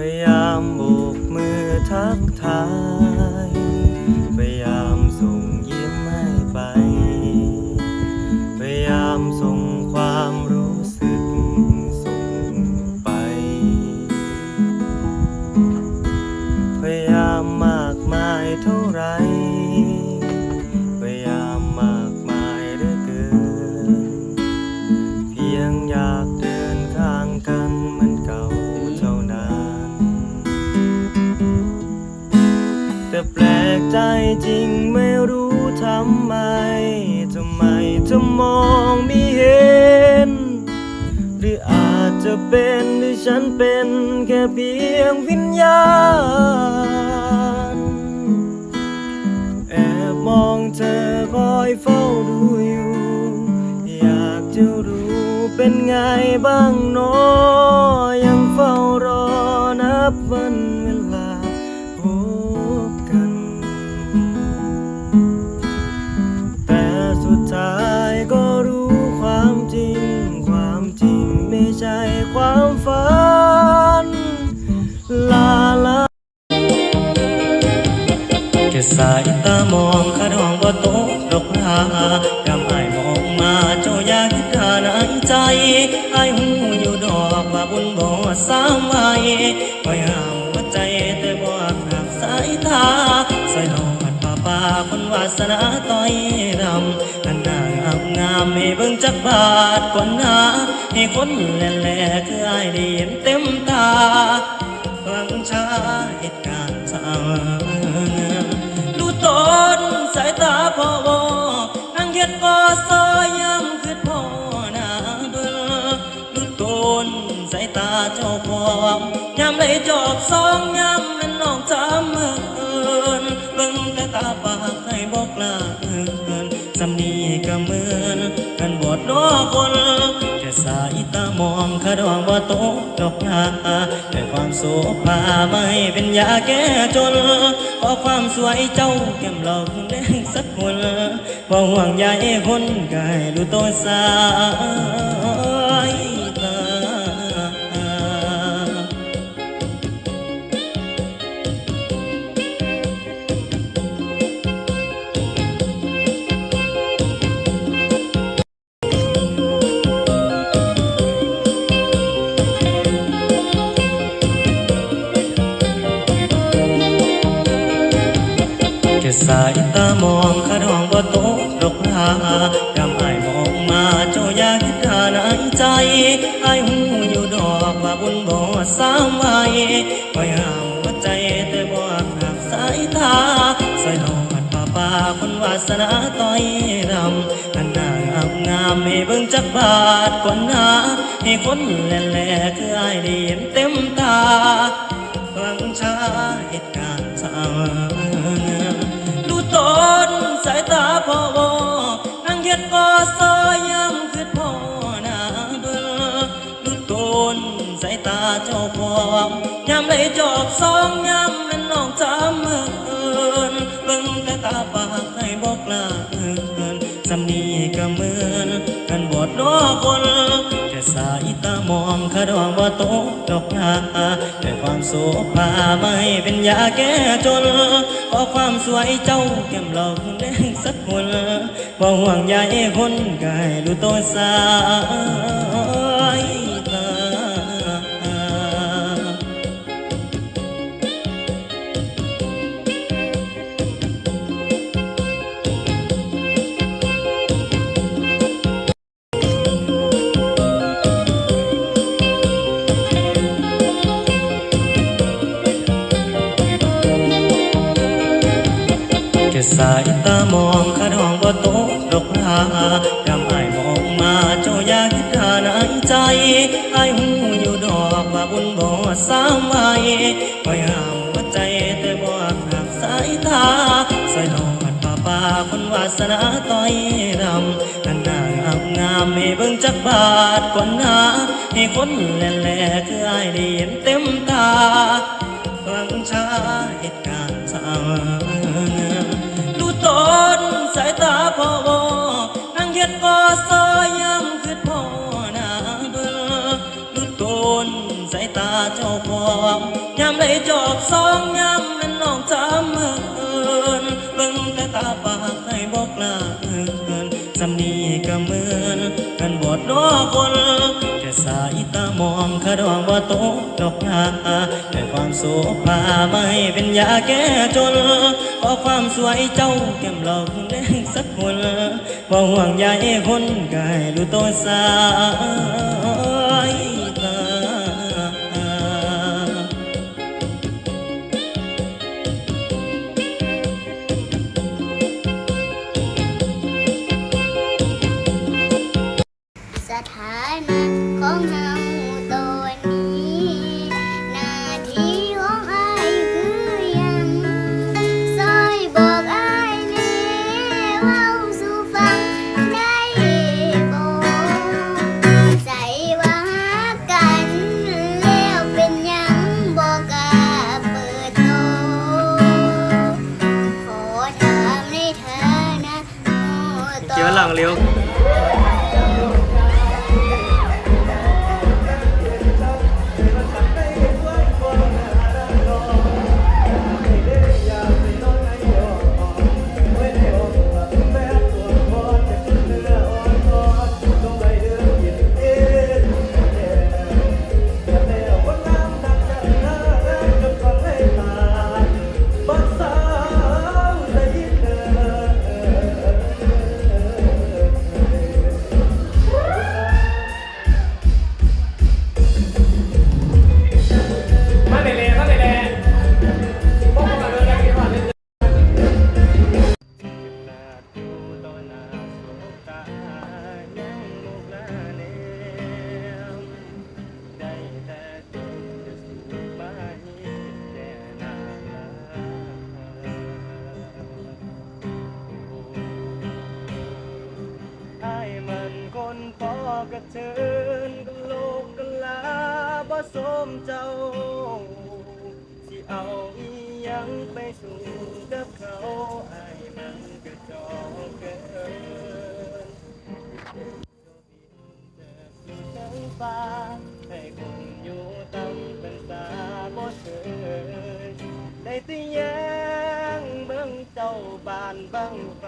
พยายามโบกมือทักทาย ฉันเป็นแค่เพียงวิญญาณ แอบมองเธอคอยเฝ้าดูอยู่ อยากจะรู้เป็นไงบ้างเนอยังเฝ้ารอนับวัน สายตามองคาดองว่ตกดอกลากำไอมองมาเจ้าอยากกาในใจไอหูอยู่ดอกว่าบุญบ่สามไว้คอยห้ามหัวใจแต่บ่หักสายตาใส่หอดป่าป่าคนวาสนาต้อยรำอันนางงามงามให้เบิ่งจักบาทคนหาให้คนแหล่ๆคือไอได้เห็นเต็มตาหลังชาเหตุการณ์สาย ตาพ่อวอนั่งเฮ็ดก่อซอยย้ำคือพ่อหน้าเบิ่งดูตนสายตาเจ้าของย้ำได้จอบสองย้ำนั้นน้องจำเมินเบิ่งแต่ตาปากให้บอกลาเอินสำนีก็เหมือนกันบดน้อคน สายตามองคาดองว่าโตดอกนาแต่ความโสภาไม่เป็นยาแก้จนเพราะความสวยเจ้าแก้มหลอกแดงสักคนบ่ห่วงใยคนกายดูตัวสาว สายตามองคาดองว่ตกดอกลากำไอายมองมาเจ้าอยากกาในใจไอหูอยู่ดอกว่าบุญบ่สามไว้คอยห้ามหัวใจแต่บ่หักสายตาใส่หอดป่าป่าคนวาสนาต้อยรำอันนางงามงามให้เบิ่งจักบาทคนหาให้คนแหล่คือไอายได้เห็นเต็มตาหลังชาเหตุการณ์ช้าดู สายตาเจ้าของย้ำได้จอบสองย้ำนั้นน้องจำเมินเบิ่งแต่ตาปากให้บอกลาเอินสำนีก็เหมือนกันบอดน้อคนแค่สายตามองคาดองว่าตกดอกนาแต่ความโสภาไม่เป็นยาแก้จนเพราะความสวยเจ้าแก้มเราแดงสักคนบ่ห่วงใยคนกายดูตัวสา สายตามองคาดองว่าตกดอกลากำไอายมองมาเจ้าอยากกาในใจไอายหูอยู่ดอกว่าบุญบ่สามไว้คอยห้ามหัวใจแต่บ่หักสายตาใส่หอดป่าป่าคนวาสนาต้อยรำอันนางงามงามให้เบิ่งจักบาทคนหาให้คนแหล่คือไอายได้เห็นเต็มตาหลังชาเหตุการณ์ชาดูตนสา ตาพ่อวอนั่งเฮ็ดก่อซอยย้ำคือพ่อหน้าเบิ่งดูตนสายตาเจ้าของยามได้จอบสองยามมันน้องจำเมินเบิ่งแต่ตาปากให้บอกลาเอินสำนีก็เหมือนกันบอดน้อคน สายตามองขะดองว่าโตดอกนาแต่ความโสภาไม่เป็นยาแก้จนเพราะความสวยเจ้าแก้มหลอกแดงสักคนว่าห่วงใยคนกายดูตัวสา ถานะ อกระเทินกันโลกกลาบ่สมเจ้า สิเอาอีหยังไปสู่กับเขาไอ้มันกระจอกเกินทั้งฟ้าให้คนอยู่ต่ำเป็นตาบ่เชยได้แติแยงเบิ่งเจ้าบานบังไฟ